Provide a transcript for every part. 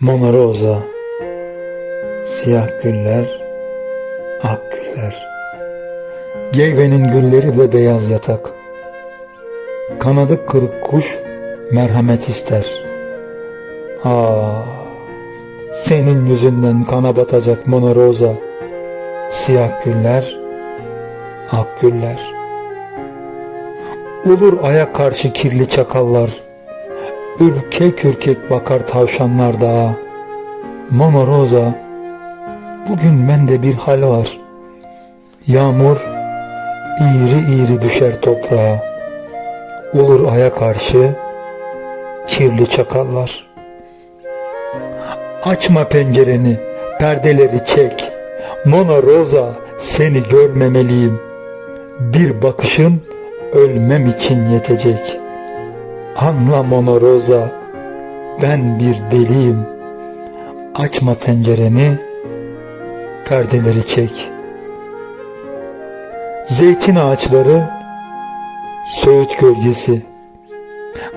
Mona Rosa Siyah güller Ak güller. Geyvenin gülleri ve beyaz yatak. Kanadı kırık kuş merhamet ister. Aa, senin yüzünden kana batacak Mona Rosa. Siyah güller Ak güller. Olur aya karşı kirli çakallar Ürkek ürkek bakar tavşanlar dağa. Mama Rosa, bugün bende bir hal var. Yağmur iğri iğri düşer toprağa. Olur aya karşı kirli çakallar. Açma pencereni, perdeleri çek. Mona Rosa, seni görmemeliyim. Bir bakışın ölmem için yetecek.'' Anla Mona Rosa, ben bir deliyim. Açma pencereni, perdeleri çek. Zeytin ağaçları, söğüt gölgesi.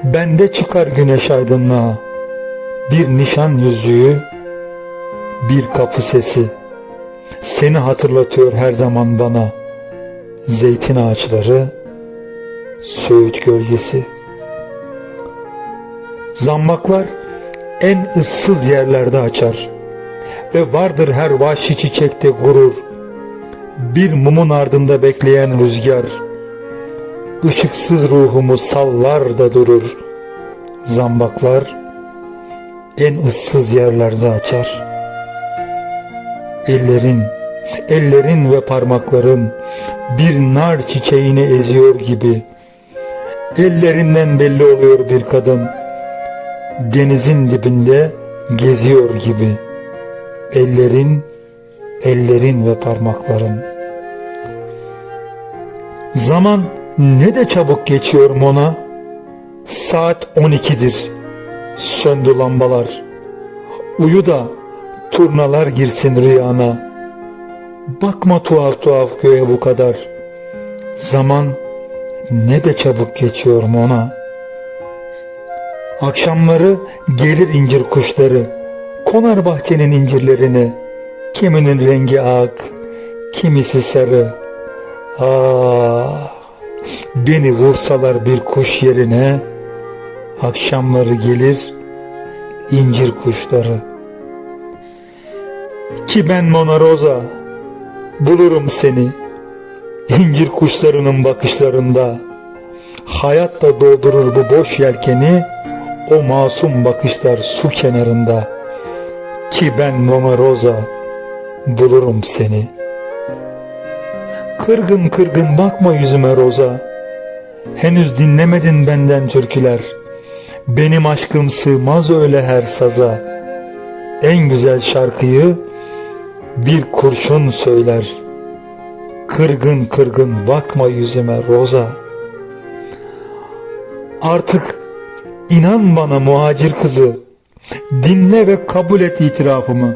Bende çıkar güneş aydınlığa. Bir nişan yüzüğü, bir kapı sesi. Seni hatırlatıyor her zaman bana. Zeytin ağaçları, söğüt gölgesi. Zambaklar en ıssız yerlerde açar ve vardır her vahşi çiçekte gurur. Bir mumun ardında bekleyen rüzgar, ışıksız ruhumu sallar da durur. Zambaklar en ıssız yerlerde açar. Ellerin, ellerin ve parmakların bir nar çiçeğini eziyor gibi. Ellerinden belli oluyor bir kadın denizin dibinde geziyor gibi. Ellerin, ellerin ve parmakların. Zaman ne de çabuk geçiyor Mona. Saat 12'dir. Söndü lambalar. Uyu da turnalar girsin rüyana. Bakma tuhaf tuhaf göğe bu kadar. Zaman ne de çabuk geçiyor Mona.'' Akşamları gelir incir kuşları, konar bahçenin incirlerine. Kiminin rengi ak, kimisi sarı. Ah, beni vursalar bir kuş yerine, akşamları gelir incir kuşları. Ki ben Mona Rosa, bulurum seni, incir kuşlarının bakışlarında. Hayat da doldurur bu boş yelkeni, o masum bakışlar su kenarında ki ben Mona Rosa bulurum seni. Kırgın kırgın bakma yüzüme Rosa. Henüz dinlemedin benden türküler. Benim aşkım sığmaz öyle her saza. En güzel şarkıyı bir kurşun söyler. Kırgın kırgın bakma yüzüme Rosa. Artık İnan bana muhacir kızı, dinle ve kabul et itirafımı.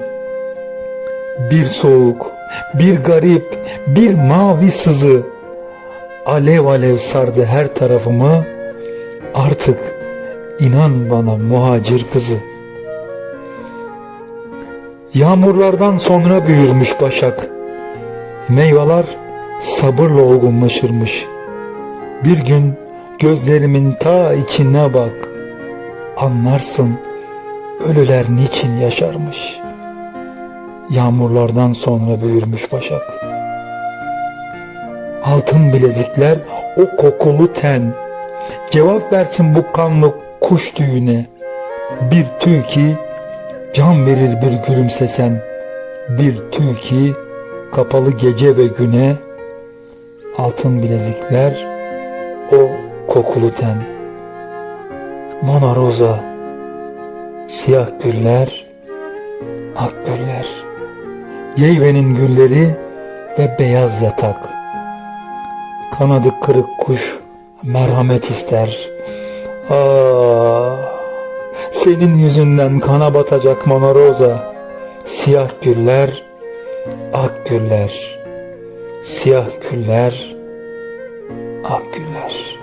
Bir soğuk, bir garip, bir mavi sızı, alev alev sardı her tarafımı. Artık inan bana muhacir kızı. Yağmurlardan sonra büyürmüş başak, meyveler sabırla olgunlaşırmış. Bir gün gözlerimin ta içine bak.'' Anlarsın ölüler niçin yaşarmış. Yağmurlardan sonra büyürmüş başak. Altın bilezikler o kokulu ten. Cevap versin bu kanlı kuş düğüne. Bir tüy ki can verir bir gülümsesen. Bir tüy ki kapalı gece ve güne. Altın bilezikler o kokulu ten. Mona Rosa, siyah güller, ak güller, Geyvenin gülleri ve beyaz yatak. Kanadı kırık kuş merhamet ister. Ah, senin yüzünden kana batacak Mona Rosa, siyah güller, ak güller, siyah güller, ak güller.